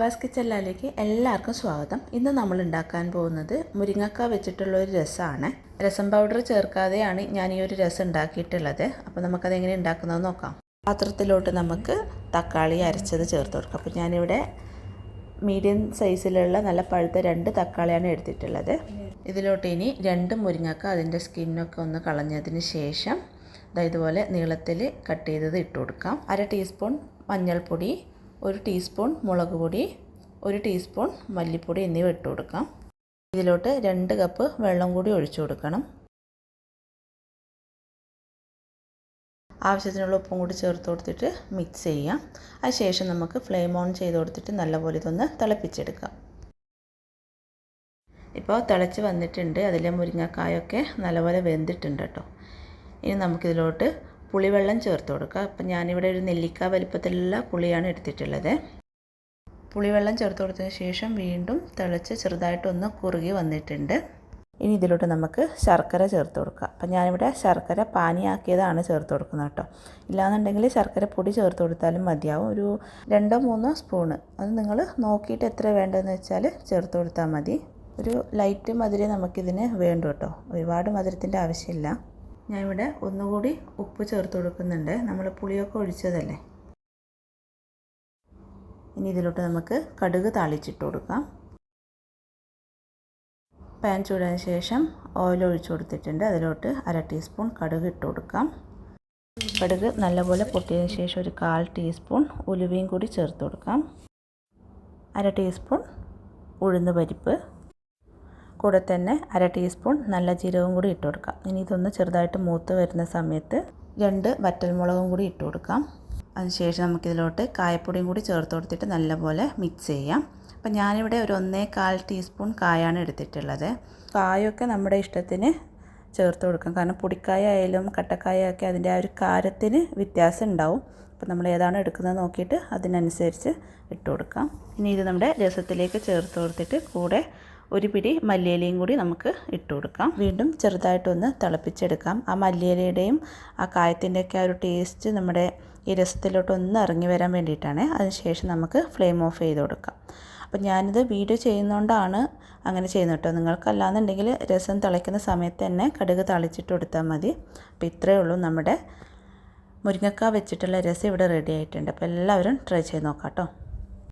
Was കിച്ചല്ലാലേക്ക് എല്ലാവർക്കും സ്വാഗതം. ഇന്ന് നമ്മൾ ഉണ്ടാക്കാൻ പോകുന്നത് മുരിങ്ങക്ക വെച്ചിട്ടുള്ള ഒരു രസമാണ്. രസം പൗഡർ ചേർക്കാതെയാണ് ഞാൻ ഈ ഒരു രസം ഉണ്ടാക്കിയിട്ടുള്ളത്. അപ്പോൾ നമുക്കത് എങ്ങനെ ഉണ്ടാക്കുന്നതെന്ന് നോക്കാം. പാത്രത്തിലോട്ട് നമുക്ക് തക്കാളി അരച്ചത് ചേർത്ത് കൊടുക്കാം. അപ്പോൾ ഞാനിവിടെ മീഡിയം സൈസിലുള്ള നല്ല പഴുത്ത രണ്ട് തക്കാളിയാണ് എടുത്തിട്ടുള്ളത്. ഇതിലോട്ട് ഇനി രണ്ട് മുരിങ്ങക്ക അതിന്റെ സ്കിന്നൊക്കെ ഒന്ന് കളഞ്ഞതിന് ശേഷം ഇതുപോലെ നീളത്തിൽ കട്ട് ചെയ്തത് ഇട്ട് കൊടുക്കാം. അര ടീസ്പൂൺ മഞ്ഞൾപ്പൊടി ഒരു ടീസ്പൂൺ മുളക് പൊടി ഒരു ടീസ്പൂൺ മല്ലിപ്പൊടി എന്നിവ ഇട്ട് കൊടുക്കാം. ഇതിലോട്ട് രണ്ട് കപ്പ് വെള്ളം കൂടി ഒഴിച്ചു കൊടുക്കണം. ആവശ്യത്തിനുള്ള ഉപ്പും കൂടി ചേർത്ത് കൊടുത്തിട്ട് മിക്സ് ചെയ്യാം. അതിനുശേഷം നമുക്ക് ഫ്ലെയിം ഓൺ ചെയ്ത് കൊടുത്തിട്ട് നല്ലപോലെ ഇതൊന്ന് തിളപ്പിച്ചെടുക്കാം. ഇപ്പോൾ തിളച്ച് വന്നിട്ടുണ്ട്. അതിലെ മുരിങ്ങക്കായൊക്കെ നല്ലപോലെ വെന്തിട്ടുണ്ട് കേട്ടോ. ഇനി നമുക്കിതിലോട്ട് പുളിവെള്ളം ചേർത്ത് കൊടുക്കുക. അപ്പം ഞാനിവിടെ ഒരു നെല്ലിക്ക വലിപ്പത്തിലുള്ള പുളിയാണ് എടുത്തിട്ടുള്ളത്. പുളിവെള്ളം ചേർത്ത് കൊടുത്തതിന് ശേഷം വീണ്ടും തിളച്ച് ചെറുതായിട്ടൊന്ന് കുറുകി വന്നിട്ടുണ്ട്. ഇനി ഇതിലോട്ട് നമുക്ക് ശർക്കര ചേർത്ത് കൊടുക്കുക അപ്പം ഞാനിവിടെ ശർക്കര പാനിയാക്കിയതാണ് ചേർത്ത് കൊടുക്കുന്നത് കേട്ടോ. ഇല്ലാന്നുണ്ടെങ്കിൽ ശർക്കര പൊടി ചേർത്ത് കൊടുത്താലും മതിയാവും. ഒരു രണ്ടോ മൂന്നോ സ്പൂണ്. അത് നിങ്ങൾ നോക്കിയിട്ട് എത്ര വേണ്ടതെന്ന് വെച്ചാൽ ചേർത്ത് കൊടുത്താൽ മതി. ഒരു ലൈറ്റ് മധുരം നമുക്കിതിന് വേണ്ടു കേട്ടോ. ഒരുപാട് മധുരത്തിന്റെ ആവശ്യമില്ല. ഞാനിവിടെ ഒന്നുകൂടി ഉപ്പ് ചേർത്ത് കൊടുക്കുന്നുണ്ട്. നമ്മൾ പുളിയൊക്കെ ഒഴിച്ചതല്ലേ? ഇനി ഇതിലോട്ട് നമുക്ക് കടുക് താളിച്ചിട്ട് കൊടുക്കാം. പാൻ ചൂടാന് ശേഷം ഓയിൽ ഒഴിച്ചു കൊടുത്തിട്ടുണ്ട്. അതിലോട്ട് അര ടീസ്പൂൺ കടുക് ഇട്ട് കൊടുക്കാം. കടുക് നല്ലപോലെ പൊട്ടിയതിന് ശേഷം ഒരു കാൽ ടീസ്പൂൺ ഉലുവയും കൂടി ചേർത്ത് കൊടുക്കാം. അര ടീസ്പൂൺ ഉഴുന്ന് പരിപ്പ് കൂടെ തന്നെ അര ടീസ്പൂൺ നല്ല ജീരകവും കൂടി ഇട്ട് കൊടുക്കാം. ഇനി ഇതൊന്ന് ചെറുതായിട്ട് മൂത്ത് വരുന്ന സമയത്ത് രണ്ട് വറ്റൽമുളകും കൂടി ഇട്ട് കൊടുക്കാം. അതിനുശേഷം നമുക്കിതിലോട്ട് കായപ്പൊടിയും കൂടി ചേർത്ത് കൊടുത്തിട്ട് നല്ലപോലെ മിക്സ് ചെയ്യാം. അപ്പം ഞാനിവിടെ ഒരു ഒന്നേ കാൽ ടീസ്പൂൺ കായാണ് എടുത്തിട്ടുള്ളത്. കായൊക്കെ നമ്മുടെ ഇഷ്ടത്തിന് ചേർത്ത് കൊടുക്കാം. കാരണം പൊടിക്കായ ആയാലും കട്ടക്കായ ഒക്കെ അതിന്റെ ആ ഒരു കാരത്തിന് വ്യത്യാസം ഉണ്ടാവും. അപ്പോൾ നമ്മൾ ഏതാണ് എടുക്കുന്നത് നോക്കിയിട്ട് അതിനനുസരിച്ച് ഇട്ട് കൊടുക്കാം. ഇനി ഇത് നമ്മുടെ രസത്തിലേക്ക് ചേർത്ത് കൊടുത്തിട്ട് കൂടെ ഒരു പിടി മല്ലിയിലയും കൂടി നമുക്ക് ഇട്ട് കൊടുക്കാം. വീണ്ടും ചെറുതായിട്ടൊന്ന് തിളപ്പിച്ചെടുക്കാം. ആ മല്ലിയിലയുടെയും ആ കായത്തിന്റെയൊക്കെ ആ ഒരു ടേസ്റ്റ് നമ്മുടെ ഈ രസത്തിലോട്ടൊന്ന് ഇറങ്ങി വരാൻ വേണ്ടിയിട്ടാണ് അതിനുശേഷം നമുക്ക് ഫ്ലെയിം ഓഫ് ചെയ്ത് കൊടുക്കാം. അപ്പം ഞാനിത് വീഡിയോ ചെയ്യുന്നതുകൊണ്ടാണ് അങ്ങനെ ചെയ്യുന്നത് കേട്ടോ. നിങ്ങൾക്കല്ലാന്നുണ്ടെങ്കിൽ രസം തിളയ്ക്കുന്ന സമയത്ത് തന്നെ കടുക് തളിച്ചിട്ട് കൊടുത്താൽ മതി. അപ്പോൾ ഇത്രയേ ഉള്ളൂ നമ്മുടെ മുരിങ്ങക്ക വെച്ചിട്ടുള്ള രസം ഇവിടെ റെഡി ആയിട്ടുണ്ട്. അപ്പോൾ എല്ലാവരും ട്രൈ ചെയ്ത് നോക്കാം കേട്ടോ.